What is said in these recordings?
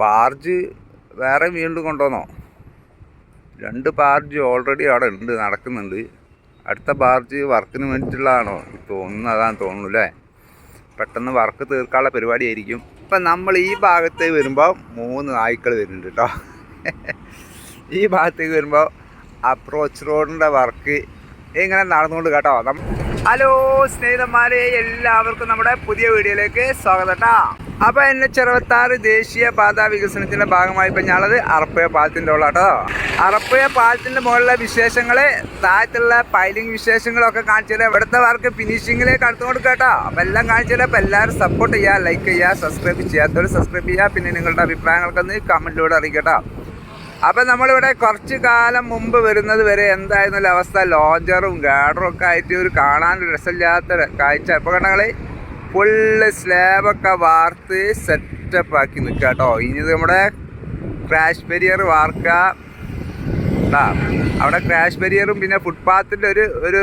Barge വേറെ വീണ്ടും കൊണ്ടുവന്നോ? രണ്ട് ബാർജ് ഓൾറെഡി അവിടെ ഉണ്ട് നടക്കുന്നുണ്ട്. അടുത്ത ബാർജ് വർക്കിന് വേണ്ടിയിട്ടുള്ളതാണോ? തോന്നുന്നു അതാണ് തോന്നുന്നു അല്ലേ? പെട്ടെന്ന് വർക്ക് തീർക്കാനുള്ള പരിപാടി ആയിരിക്കും. ഇപ്പം നമ്മൾ ഈ ഭാഗത്ത് വരുമ്പോൾ മൂന്ന് നായ്ക്കൾ വരുന്നുണ്ട് കേട്ടോ. ഈ ഭാഗത്തേക്ക് വരുമ്പോൾ അപ്രോച്ച് റോഡിന്റെ വർക്ക് ഇങ്ങനെ നടന്നുകൊണ്ട് കേട്ടോ. ഹലോ സ്നേഹിതന്മാരെ എല്ലാവർക്കും നമ്മുടെ പുതിയ വീഡിയോയിലേക്ക് സ്വാഗതം കേട്ടോ അപ്പോൾ അറുപത്തി ആറ് ദേശീയ പാത വികസനത്തിന്റെ ഭാഗമായി ഇപ്പം ഞാനത് അറപ്പുയ പാലത്തിന്റെ ഉള്ള കേട്ടോ അറപ്പയ പാലത്തിന്റെ മുകളിലെ വിശേഷങ്ങൾ താഴത്തുള്ള പൈലിംഗ് വിശേഷങ്ങളൊക്കെ കാണിച്ചു തരാം. ഇവിടുത്തെ വർക്ക് ഫിനിഷിങ്ങിലേക്ക് അടുത്ത് കൊടുക്കുക കേട്ടോ അപ്പോൾ എല്ലാം കാണിച്ചു തരാം. എല്ലാവരും സപ്പോർട്ട് ചെയ്യുക ലൈക്ക് ചെയ്യുക സബ്സ്ക്രൈബ് ചെയ്യാത്തവർ സബ്സ്ക്രൈബ് ചെയ്യുക പിന്നെ നിങ്ങളുടെ അഭിപ്രായങ്ങൾക്കൊന്ന് കമന്റിലൂടെ അറിയിക്കട്ടോ അപ്പം നമ്മളിവിടെ കുറച്ച് കാലം മുമ്പ് വരുന്നത് വരെ എന്തായിരുന്നല്ലോ അവസ്ഥ? ലോഞ്ചറും ഗാഡറും ഒക്കെ ആയിട്ട് ഒരു കാണാൻ രസമില്ലാത്ത കാഴ്ച. ഇപ്പോൾ കണ്ടങ്ങൾ ഫുള്ള് സ്ലാബൊക്കെ വാർത്ത് സെറ്റപ്പ് ആക്കി നിൽക്കുക കേട്ടോ ഇനി നമ്മുടെ ക്രാഷ് ബെരിയർ വാർക്കുക ട്ടാ. അവിടെ ക്രാഷ് ബെരിയറും പിന്നെ ഫുട്പാത്തിന്റെ ഒരു ഒരു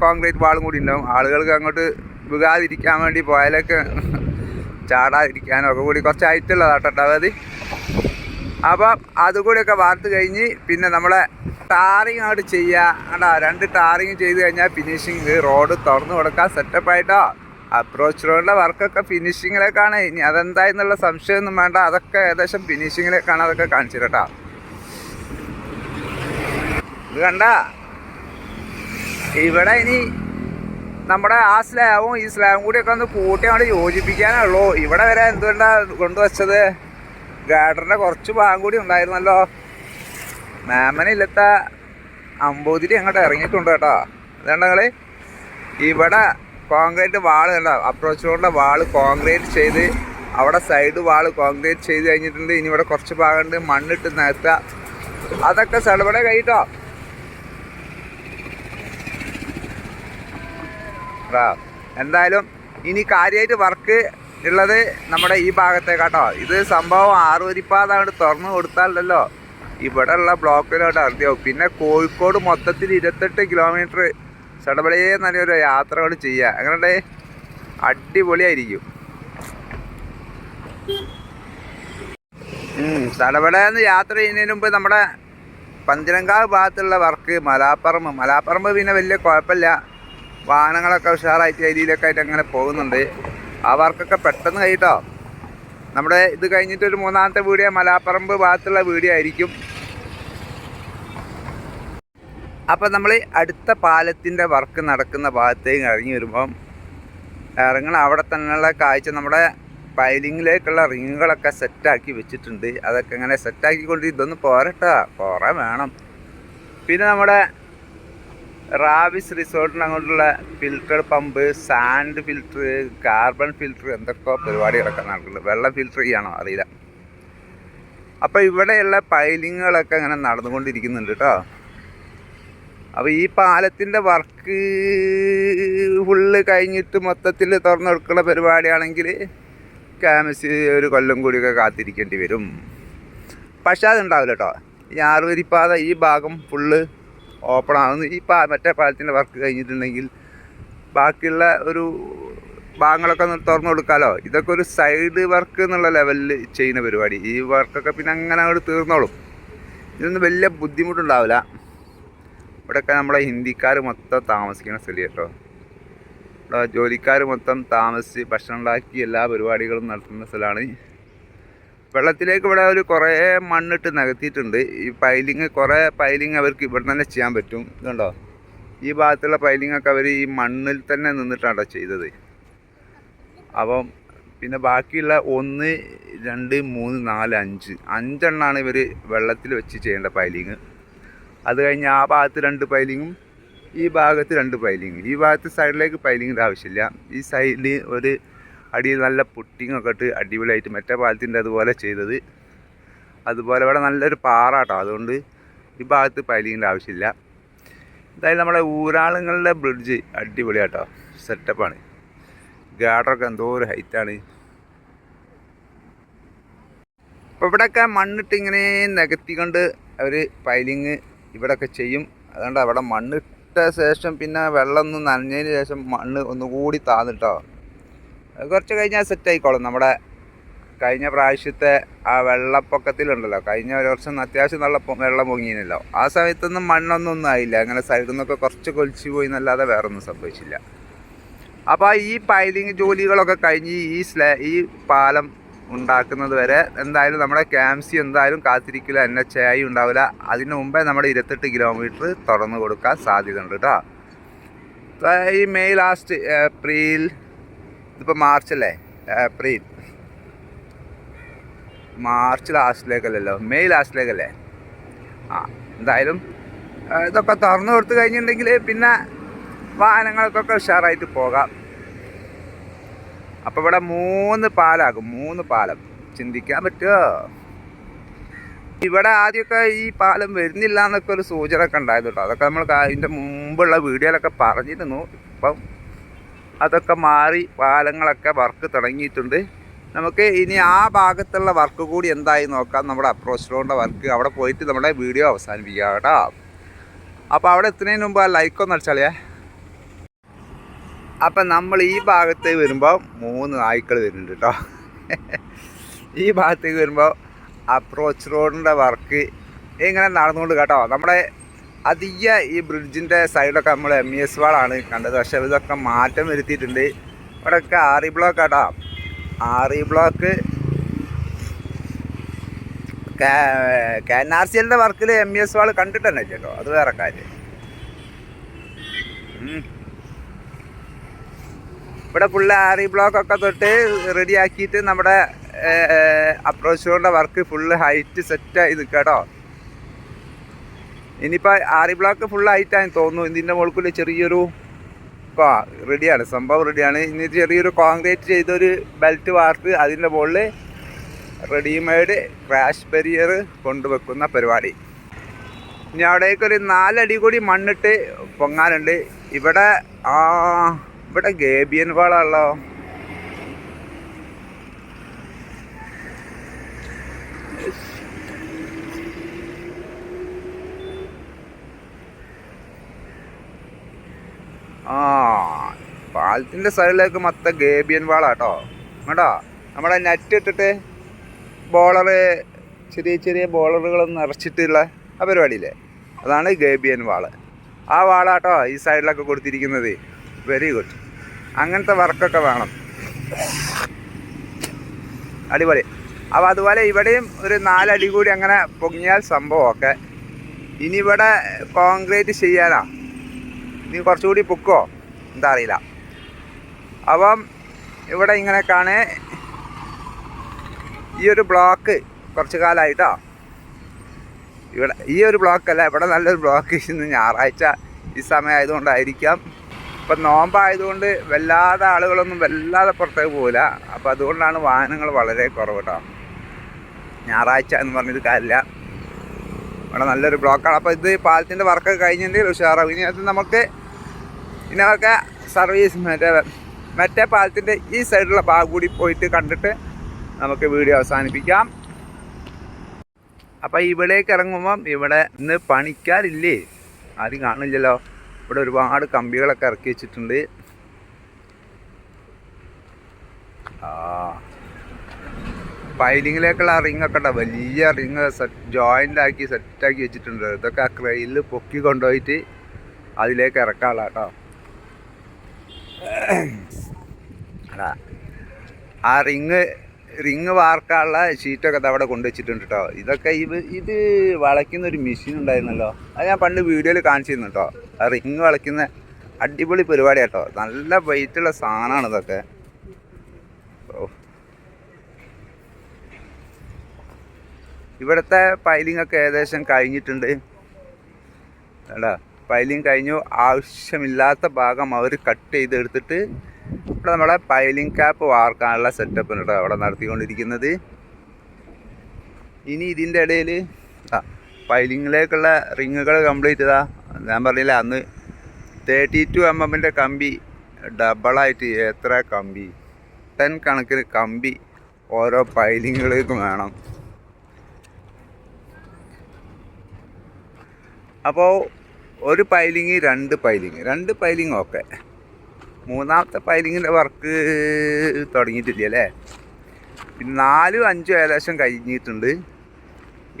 കോൺക്രീറ്റ് വാളും കൂടി ഉണ്ടാവും. ആളുകൾക്ക് അങ്ങോട്ട് വികാതിരിക്കാൻ വേണ്ടി പോയാലൊക്കെ ചാടാതിരിക്കാനും ഒക്കെ കൂടി കുറച്ച് ഹൈറ്റുള്ളതാട്ടോ അതായത് അപ്പം അതുകൂടിയൊക്കെ വാർത്ത് കഴിഞ്ഞ് പിന്നെ നമ്മളെ ടാറിങ് അങ്ങോട്ട് ചെയ്യുക കണ്ടാ രണ്ട് ടാറിങ് ചെയ്ത് കഴിഞ്ഞാൽ ഫിനിഷിങ് റോഡ് തുറന്നു കൊടുക്കാൻ സെറ്റപ്പായിട്ടോ അപ്രോച്ച് റോഡിന്റെ വർക്കൊക്കെ ഫിനിഷിങ്ങിലേക്കാണ് ഇനി അതെന്തായെന്നുള്ള സംശയമൊന്നും വേണ്ട. അതൊക്കെ ഏകദേശം ഫിനിഷിങ്ങിലേക്കാണ് അതൊക്കെ കാണിച്ചിട്ടാ ഇത് കണ്ട? ഇവിടെ ഇനി നമ്മുടെ ആ സ്ലാബും ഈ സ്ലാബും കൂടിയൊക്കെ ഒന്ന് കൂട്ടി അങ്ങോട്ട് യോജിപ്പിക്കാനുള്ളൂ ഇവിടെ വരെ എന്തുകൊണ്ടാ കൊണ്ടുവച്ചത്? ഗാർഡറിന്റെ കുറച്ച് ഭാഗം കൂടി ഉണ്ടായിരുന്നല്ലോ. മാമനില്ലത്ത അമ്പൂതിരി അങ്ങോട്ട് ഇറങ്ങിയിട്ടുണ്ട് കേട്ടോ. അതുകൊണ്ട് നിങ്ങൾ ഇവിടെ കോൺക്രീറ്റ് വാൾ കണ്ട അപ്രോച്ച് റോഡിന്റെ വാൾ കോൺക്രീറ്റ് ചെയ്ത് അവിടെ സൈഡ് വാൾ കോൺക്രീറ്റ് ചെയ്ത് കഴിഞ്ഞിട്ടുണ്ട്. ഇനി ഇവിടെ കുറച്ച് ഭാഗമുണ്ട്. മണ്ണിട്ട് നിരത്തുക. അതൊക്കെ സെളവിടെ കഴിട്ടോ. എന്തായാലും ഇനി കാര്യമായിട്ട് വർക്ക് ഉള്ളത് നമ്മുടെ ഈ ഭാഗത്തേക്കാട്ടോ. ഇത് സംഭവം ആറുവരിപ്പാത അങ്ങോട്ട് തുറന്നു കൊടുത്താലല്ലോ. ഇവിടെ ഉള്ള ബ്ലോക്കിലോട്ട് അറിയാവും പിന്നെ കോഴിക്കോട് മൊത്തത്തിൽ ഇരുപത്തെട്ട് കിലോമീറ്റർ ചടപടയെ നല്ലൊരു യാത്രകൾ ചെയ്യുക അങ്ങനെ അടിപൊളിയായിരിക്കും. സ്ഥലപടന്ന് യാത്ര ചെയ്യുന്നതിന് മുമ്പ് നമ്മുടെ പന്തിരങ്കാവ് ഭാഗത്തുള്ള വർക്ക് മലാപ്പറമ്പ്. മലാപ്പറമ്പ് പിന്നെ വലിയ കുഴപ്പമില്ല. വാഹനങ്ങളൊക്കെ ഉഷാറായിട്ട് അരിയിലൊക്കെ ആയിട്ട് അങ്ങനെ പോകുന്നുണ്ട്. ആ വർക്കൊക്കെ പെട്ടെന്ന് കഴിട്ടോ? നമ്മുടെ ഇത് കഴിഞ്ഞിട്ട് ഒരു മൂന്നാമത്തെ വീഡിയോ മലാപ്പറമ്പ് ഭാഗത്തുള്ള വീഡിയോ ആയിരിക്കും. അപ്പം നമ്മൾ അടുത്ത പാലത്തിന്റെ വർക്ക് നടക്കുന്ന ഭാഗത്തേക്ക് ഇറങ്ങി വരുമ്പം ഇറങ്ങണം അവിടെ തന്നെയുള്ള കാഴ്ച നമ്മുടെ പൈലിങ്ങിലേക്കുള്ള റിങ്ങുകളൊക്കെ സെറ്റാക്കി വെച്ചിട്ടുണ്ട്. അതൊക്കെ ഇങ്ങനെ സെറ്റാക്കിക്കൊണ്ട് ഇതൊന്ന് പോരട്ടാ. കുറേ വേണം. പിന്നെ നമ്മുടെ റാവിസ് റിസോർട്ടിന് അങ്ങോട്ടുള്ള filter pump sand filter carbon filter എന്തൊക്കെ പരിപാടികളൊക്കെ നടക്കുന്നുണ്ട്. വെള്ളം ഫിൽറ്റർ ചെയ്യണോ അറിയില്ല. അപ്പോൾ ഇവിടെയുള്ള പൈലിങ്ങുകളൊക്കെ ഇങ്ങനെ നടന്നുകൊണ്ടിരിക്കുന്നുണ്ട് കേട്ടോ അപ്പോൾ ഈ പാലത്തിന്റെ വർക്ക് ഫുള്ള് കഴിഞ്ഞിട്ട് മൊത്തത്തിൽ തുറന്നെടുക്കുന്ന പരിപാടിയാണെങ്കിൽ ക്യാമസ് ഒരു കൊല്ലം കൂടിയൊക്കെ കാത്തിരിക്കേണ്ടി വരും. പക്ഷേ അതുണ്ടാവില്ല കേട്ടോ ഈ ആറുവരിപ്പാത ഈ ഭാഗം ഫുള്ള് ഓപ്പൺ ആകുന്നു ഈ പാ മറ്റേ പാലത്തിന്റെ വർക്ക് കഴിഞ്ഞിട്ടുണ്ടെങ്കിൽ ബാക്കിയുള്ള ഒരു ഭാഗങ്ങളൊക്കെ ഒന്ന് തുറന്നു കൊടുക്കാമല്ലോ ഇതൊക്കെ ഒരു സൈഡ് വർക്ക് എന്നുള്ള ലെവലിൽ ചെയ്യുന്ന പരിപാടി. ഈ വർക്കൊക്കെ പിന്നെ അങ്ങനെ അങ്ങോട്ട് തീർന്നോളും. ഇതൊന്നും വലിയ ബുദ്ധിമുട്ടുണ്ടാവില്ല. ഇവിടെയൊക്കെ നമ്മളെ ഹിന്ദിക്കാർ മൊത്തം താമസിക്കുന്ന സ്ഥലം കേട്ടോ. ഇവിടെ ജോലിക്കാർ മൊത്തം താമസിച്ച് ഭക്ഷണം ഉണ്ടാക്കി എല്ലാ പരിപാടികളും നടത്തുന്ന സ്ഥലമാണ്. വെള്ളത്തിലേക്ക് ഇവിടെ ഒരു കുറേ മണ്ണിട്ട് നികത്തിയിട്ടുണ്ട്. ഈ പൈലിങ് കുറേ പൈലിങ് അവർക്ക് ഇവിടെ തന്നെ ചെയ്യാൻ പറ്റും. ഇതുണ്ടോ? ഈ ഭാഗത്തുള്ള പൈലിംഗ് ഒക്കെ അവർ ഈ മണ്ണിൽ തന്നെ നിന്നിട്ടാണ് ചെയ്തത്. അപ്പം പിന്നെ ബാക്കിയുള്ള ഒന്ന് രണ്ട് മൂന്ന് നാല് അഞ്ച്. അഞ്ചെണ്ണമാണ് ഇവർ വെള്ളത്തിൽ വെച്ച് ചെയ്യേണ്ട പൈലിങ്. അത് കഴിഞ്ഞ് ആ ഭാഗത്ത് രണ്ട് പൈലിങ്ങും ഈ ഭാഗത്ത് രണ്ട് പൈലിങ് ഈ ഭാഗത്ത് സൈഡിലേക്ക് പൈലിങ്ങിന്റെ ആവശ്യമില്ല. ഈ സൈഡിൽ ഒരു അടിയിൽ നല്ല പുട്ടിങ്ങൊക്കെ ഇട്ട് അടിപൊളിയായിട്ട് മറ്റേ പാലത്തിന്റെ അതുപോലെ ചെയ്തത്. അതുപോലെ ഇവിടെ നല്ലൊരു പാറ കേട്ടോ അതുകൊണ്ട് ഈ ഭാഗത്ത് പൈലിങ്ങിന്റെ ആവശ്യമില്ല. എന്തായാലും നമ്മളെ ഊരാളുങ്ങളുടെ ബ്രിഡ്ജ് അടിപൊളിയാട്ടോ. സെറ്റപ്പാണ്. ഗാർഡറൊക്കെ എന്തോ ഒരു ഹൈറ്റാണ്. അപ്പോൾ ഇവിടെയൊക്കെ മണ്ണിട്ട് ഇങ്ങനെ നികത്തിക്കൊണ്ട് അവർ പൈലിങ് ഇവിടെയൊക്കെ ചെയ്യും. അതുകൊണ്ട് അവിടെ മണ്ണിട്ട ശേഷം പിന്നെ വെള്ളം ഒന്ന് നനഞ്ഞതിന് ശേഷം മണ്ണ് ഒന്നുകൂടി താന്നിട്ടോ. കുറച്ച് കഴിഞ്ഞാൽ സെറ്റ് ആയിക്കോളും. നമ്മുടെ കഴിഞ്ഞ പ്രാവശ്യത്തെ ആ വെള്ളപ്പൊക്കത്തിലുണ്ടല്ലോ. കഴിഞ്ഞ ഒരു വർഷം അത്യാവശ്യം നല്ല വെള്ളം പൊങ്ങിയിരുന്നല്ലോ. ആ സമയത്തൊന്നും മണ്ണൊന്നും ആയില്ല. അങ്ങനെ സൈഡിൽ നിന്നൊക്കെ കുറച്ച് കൊലിച്ചു പോയി എന്നല്ലാതെ വേറെ ഒന്നും സംഭവിച്ചില്ല. അപ്പോൾ ഈ പൈലിങ് ജോലികളൊക്കെ കഴിഞ്ഞ് ഈ സ്ലേ ഈ പാലം ഉണ്ടാക്കുന്നത് വരെ എന്തായാലും നമ്മുടെ ക്യാംസി എന്തായാലും കാത്തിരിക്കില്ല. എൻ എച്ച് ഐ ഉണ്ടാവില്ല. അതിന് മുമ്പേ നമ്മുടെ ഇരുപത്തെട്ട് കിലോമീറ്റർ തുറന്നു കൊടുക്കാൻ സാധ്യതയുണ്ട് കേട്ടോ ഈ മെയ് ലാസ്റ്റ് ഏപ്രിൽ ഇതിപ്പോൾ മാർച്ച് അല്ലേ? ഏപ്രിൽ മാർച്ച് ലാസ്റ്റിലേക്കല്ലല്ലോ മെയ് ലാസ്റ്റിലേക്കല്ലേ ആ എന്തായാലും ഇതൊക്കെ തുറന്നു കൊടുത്തു കഴിഞ്ഞിട്ടുണ്ടെങ്കിൽ പിന്നെ വാഹനങ്ങൾക്കൊക്കെ ഉഷാറായിട്ട് പോകാം. അപ്പോൾ ഇവിടെ മൂന്ന് പാലാകും മൂന്ന് പാലം. ചിന്തിക്കാൻ പറ്റുമോ ഇവിടെ ആദ്യമൊക്കെ ഈ പാലം വരുന്നില്ല എന്നൊക്കെ ഒരു സൂചന ഒക്കെ ഉണ്ടായിരുന്നു കേട്ടോ. അതൊക്കെ നമ്മൾ അതിന്റെ മുമ്പുള്ള വീഡിയോയിലൊക്കെ പറഞ്ഞിരുന്നു. ഇപ്പം അതൊക്കെ മാറി പാലങ്ങളൊക്കെ വർക്ക് തുടങ്ങിയിട്ടുണ്ട്. നമുക്ക് ഇനി ആ ഭാഗത്തുള്ള വർക്ക് കൂടി എന്തായി നോക്കാം. നമ്മുടെ അപ്രോച്ച് റോഡിന്റെ വർക്ക് അവിടെ പോയിട്ട് നമ്മുടെ വീഡിയോ അവസാനിപ്പിക്കാം കേട്ടോ. അപ്പോൾ അവിടെ എത്തുന്നതിന് മുമ്പ് ആ ലൈക്കൊന്ന് അടിച്ചാലേ അപ്പം നമ്മൾ ഈ ഭാഗത്തേക്ക് വരുമ്പോൾ മൂന്ന് നായ്ക്കൾ വരുന്നുണ്ട് കേട്ടോ ഈ ഭാഗത്തേക്ക് വരുമ്പോൾ അപ്രോച്ച് റോഡിന്റെ വർക്ക് ഇങ്ങനെ നടന്നുകൊണ്ട് കേട്ടോ നമ്മുടെ അധിക ഈ ബ്രിഡ്ജിന്റെ സൈഡൊക്കെ നമ്മൾ എം ഇ എസ് വാളാണ് കണ്ടത്. പക്ഷേ ഇതൊക്കെ മാറ്റം വരുത്തിയിട്ടുണ്ട്. ഇവിടെയൊക്കെ ആറി ബ്ലോക്ക് കേട്ടോ ആറി block K N R C എല്ലിന്റെ വർക്കിൽ എം ഇ എസ് വാൾ കണ്ടിട്ട് തന്നെ അത് വേറെ കാര്യം. ഇവിടെ ഫുള്ള് ആറി ബ്ലോക്ക് ഒക്കെ തൊട്ട് റെഡിയാക്കിയിട്ട് നമ്മുടെ അപ്രോച്ച് റോഡിന്റെ വർക്ക് ഫുള്ള് ഹൈറ്റ് സെറ്റായി നിൽക്കുക കേട്ടോ. ഇനിയിപ്പോൾ ആറി ബ്ലോക്ക് ഫുൾ ഹൈറ്റായെന്ന് തോന്നുന്നു. ഇതിന്റെ മുകൾക്കുള്ള ചെറിയൊരു റെഡിയാണ് സംഭവം റെഡിയാണ് ഇനി ചെറിയൊരു കോൺക്രീറ്റ് ചെയ്തൊരു ബെൽറ്റ് വാർത്ത് അതിന്റെ മുകളിൽ റെഡിമെയ്ഡ് ക്രാഷ് ബരിയർ കൊണ്ടുവെക്കുന്ന പരിപാടി. ഇനി അവിടേക്കൊരു നാലടി കൂടി മണ്ണിട്ട് പൊങ്ങാനുണ്ട്. ഇവിടെ ആ ഇവിടെ ഗേബിയൻ വാളാണല്ലോ. ആ പാലത്തിന്റെ സൈഡിലേക്ക് മൊത്തം ഗേബിയൻ വാളാട്ടോ കേട്ടോ നമ്മുടെ നെറ്റ് ഇട്ടിട്ട് ബോളറ് ചെറിയ ചെറിയ ബോളറുകളൊന്നും നിറച്ചിട്ടുള്ള ആ പരിപാടിയില്ലേ? അതാണ് ഗേബിയൻ വാൾ. ആ വാളാട്ടോ ഈ സൈഡിലൊക്കെ കൊടുത്തിരിക്കുന്നത്. വെരി ഗുഡ് അങ്ങനത്തെ വർക്കൊക്കെ വേണം. അടിപൊളി. അപ്പോൾ അതുപോലെ ഇവിടെയും ഒരു നാലടി കൂടി അങ്ങനെ പൊങ്ങിയാൽ സംഭവമൊക്കെ. ഇനി ഇവിടെ കോൺക്രീറ്റ് ചെയ്യാനാ? ഇനി കുറച്ചുകൂടി പൊക്കോ എന്താ അറിയില്ല. അപ്പം ഇവിടെ ഇങ്ങനെയൊക്കെയാണ് ഈ ഒരു ബ്ലോക്ക് കുറച്ച് കാലമായിട്ടോ ഇവിടെ ഈ ഒരു ബ്ലോക്കല്ല ഇവിടെ നല്ലൊരു ബ്ലോക്ക് ഇന്ന് ഞായറാഴ്ച ഈ സമയം ആയതുകൊണ്ടായിരിക്കാം ഇപ്പം നോമ്പായതുകൊണ്ട് വല്ലാതെ ആളുകളൊന്നും വല്ലാതെ പുറത്തേക്ക് പോകില്ല അപ്പോൾ അതുകൊണ്ടാണ് വാഹനങ്ങൾ വളരെ കുറവ് കേട്ടോ. ഞായറാഴ്ച എന്ന് പറഞ്ഞത് കാര്യമില്ല. ഇവിടെ നല്ലൊരു ബ്ലോക്കാണ് അപ്പോൾ ഇത് പാലത്തിന്റെ വർക്കൊക്കെ കഴിഞ്ഞിട്ടുണ്ടെങ്കിൽ ഉഷാറാവും. ഇനി അത് നമുക്ക് ഇതിനൊക്കെ സർവീസ് മറ്റേ മറ്റേ പാലത്തിന്റെ ഈ സൈഡിലുള്ള ഭാഗം കൂടി പോയിട്ട് കണ്ടിട്ട് നമുക്ക് വീഡിയോ അവസാനിപ്പിക്കാം. അപ്പോൾ ഇവിടേക്ക് ഇറങ്ങുമ്പം ഇവിടെ ഇന്ന് പണിക്കാരില്ലേ? ആരും കാണില്ലല്ലോ. ഇവിടെ ഒരുപാട് കമ്പികളൊക്കെ ഇറക്കി വെച്ചിട്ടുണ്ട്. പൈലിങ്ങിലേക്കുള്ള റിങ് ഒക്കെ ഉണ്ടോ? വലിയ റിങ് സെറ്റ് ജോയിന്റ് ആക്കി സെറ്റാക്കി വെച്ചിട്ടുണ്ട്. ഇതൊക്കെ ആ പൊക്കി കൊണ്ടുപോയിട്ട് അതിലേക്ക് ഇറക്കാനുള്ള കേട്ടോ ആ റിങ് റിങ് വാർക്കാനുള്ള ഷീറ്റൊക്കെ അവിടെ കൊണ്ടുവച്ചിട്ടുണ്ട് കേട്ടോ ഇതൊക്കെ ഇത് ഇത് വളയ്ക്കുന്ന ഒരു മെഷീൻ ഉണ്ടായിരുന്നല്ലോ. അത് ഞാൻ പണ്ട് വീഡിയോയിൽ കാണിച്ചിരുന്നു കേട്ടോ ആ റിങ് വളയ്ക്കുന്ന അടിപൊളി പരിപാടി കേട്ടോ. നല്ല വെയിറ്റുള്ള സാധനമാണ് ഇതൊക്കെ. ഇവിടുത്തെ പൈലിംഗ് ഒക്കെ ഏകദേശം കഴിഞ്ഞിട്ടുണ്ട്. അല്ല പൈലിംഗ് കഴിഞ്ഞു. ആവശ്യമില്ലാത്ത ഭാഗം അവർ കട്ട് ചെയ്തെടുത്തിട്ട് ഇവിടെ നമ്മളെ പൈലിംഗ് ക്യാപ്പ് വാർക്കാനുള്ള സെറ്റപ്പ് കേട്ടോ അവിടെ നടത്തിക്കൊണ്ടിരിക്കുന്നത്. ഇനി ഇതിന്റെ ഇടയിൽ പൈലിങ്ങിലേക്കുള്ള റിങ്ങുകൾ കംപ്ലീറ്റ് ചെയ്താ ഞാൻ പറഞ്ഞില്ല അന്ന് തേർട്ടി ടു എം എമ്മിന്റെ കമ്പി ഡബിളായിട്ട് എത്ര കമ്പി? ടെൻ കണക്കിന് കമ്പി ഓരോ പൈലിങ്ങുകൾക്കും വേണം. അപ്പോൾ ഒരു പൈലിങ് രണ്ട് പൈലിങ് രണ്ട് പൈലിങ് ഓക്കെ മൂന്നാമത്തെ പൈലിങ്ങിന്റെ വർക്ക് തുടങ്ങിയിട്ടില്ല അല്ലേ? പിന്നെ നാലും അഞ്ചും ഏകദേശം കഴിഞ്ഞിട്ടുണ്ട്.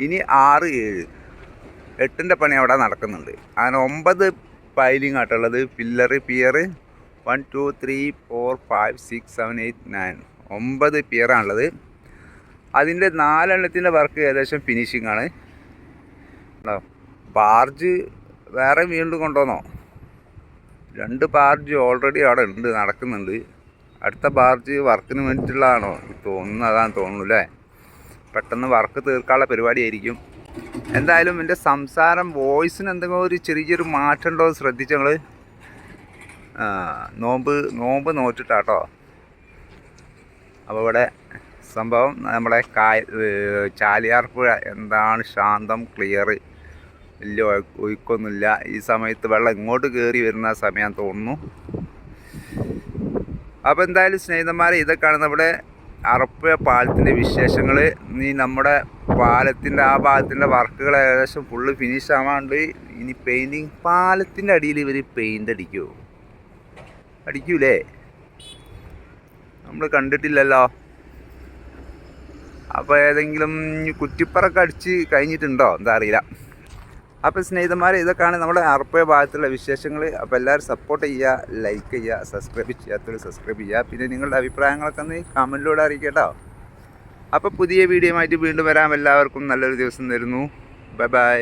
ഇനി ആറ് ഏഴ്. എട്ടിന്റെ പണി അവിടെ നടക്കുന്നുണ്ട്. അങ്ങനെ ഒമ്പത് piling ആട്ടുള്ളത് pillar pier one two three four five six seven eight nine ഒമ്പത് പിയറാണുള്ളത് അതിന്റെ നാലെണ്ണത്തിന്റെ വർക്ക് ഏകദേശം ഫിനിഷിംഗ് ആണ്. ബാർജ് വേറെ വീണ്ടും കൊണ്ടുവന്നോ? രണ്ട് ബാർജ് ഓൾറെഡി അവിടെ ഉണ്ട് നടക്കുന്നുണ്ട്. അടുത്ത ബാർജ് വർക്കിന് വേണ്ടിയിട്ടുള്ളതാണോ? തോന്നുന്നു അതാണ് തോന്നുന്നു അല്ലേ? പെട്ടെന്ന് വർക്ക് തീർക്കാനുള്ള പരിപാടിയായിരിക്കും. എന്തായാലും എന്റെ സംസാരം വോയിസിന് എന്തെങ്കിലും ഒരു ചെറിയൊരു മാറ്റം ഉണ്ടോ എന്ന് ശ്രദ്ധിച്ചു ഞങ്ങൾ നോമ്പ് നോമ്പ് നോറ്റിട്ടാട്ടോ. അപ്പോൾ ഇവിടെ സംഭവം നമ്മുടെ കായ ചാലിയാർപ്പുഴ എന്താണ് ശാന്തം ക്ലിയർ വലിയ ഒഴു- ഒഴുക്കൊന്നുമില്ല ഈ സമയത്ത് വെള്ളം ഇങ്ങോട്ട് കയറി വരുന്ന സമയം തോന്നുന്നു. അപ്പോൾ എന്തായാലും സ്നേഹിതന്മാരെ ഇതൊക്കെയാണ് നമ്മുടെ അറപ്പുഴ പാലത്തിന്റെ വിശേഷങ്ങൾ. നീ നമ്മുടെ പാലത്തിന്റെ ആ പാലത്തിന്റെ വർക്കുകൾ ഏകദേശം ഫുള്ള് ഫിനിഷ് ആവാണ്ട് ഇനി പെയിന്റിങ് പാലത്തിന്റെ അടിയിൽ ഇവർ പെയിന്റ് അടിക്കൂ. അടിക്കൂലേ? നമ്മൾ കണ്ടിട്ടില്ലല്ലോ. അപ്പോൾ ഏതെങ്കിലും കുറ്റിപ്പറക്കടിച്ച് കഴിഞ്ഞിട്ടുണ്ടോ? എന്താ അറിയില്ല. അപ്പോൾ സ്നേഹിതന്മാരെ ഇതൊക്കെയാണ് നമ്മുടെ അറപ്പയ ഭാഗത്തുള്ള വിശേഷങ്ങൾ അപ്പോൾ എല്ലാവരും സപ്പോർട്ട് ചെയ്യുക ലൈക്ക് ചെയ്യുക സബ്സ്ക്രൈബ് ചെയ്യാത്തവർ സബ്സ്ക്രൈബ് ചെയ്യുക. പിന്നെ നിങ്ങളുടെ അഭിപ്രായങ്ങളൊക്കെ ഒന്ന് കമന്റിലൂടെ അറിയിക്കട്ടോ കേട്ടോ. അപ്പോൾ പുതിയ വീഡിയോ ആയിട്ട് വീണ്ടും വരാം. എല്ലാവർക്കും നല്ലൊരു ദിവസം തരുന്നു. Bye bye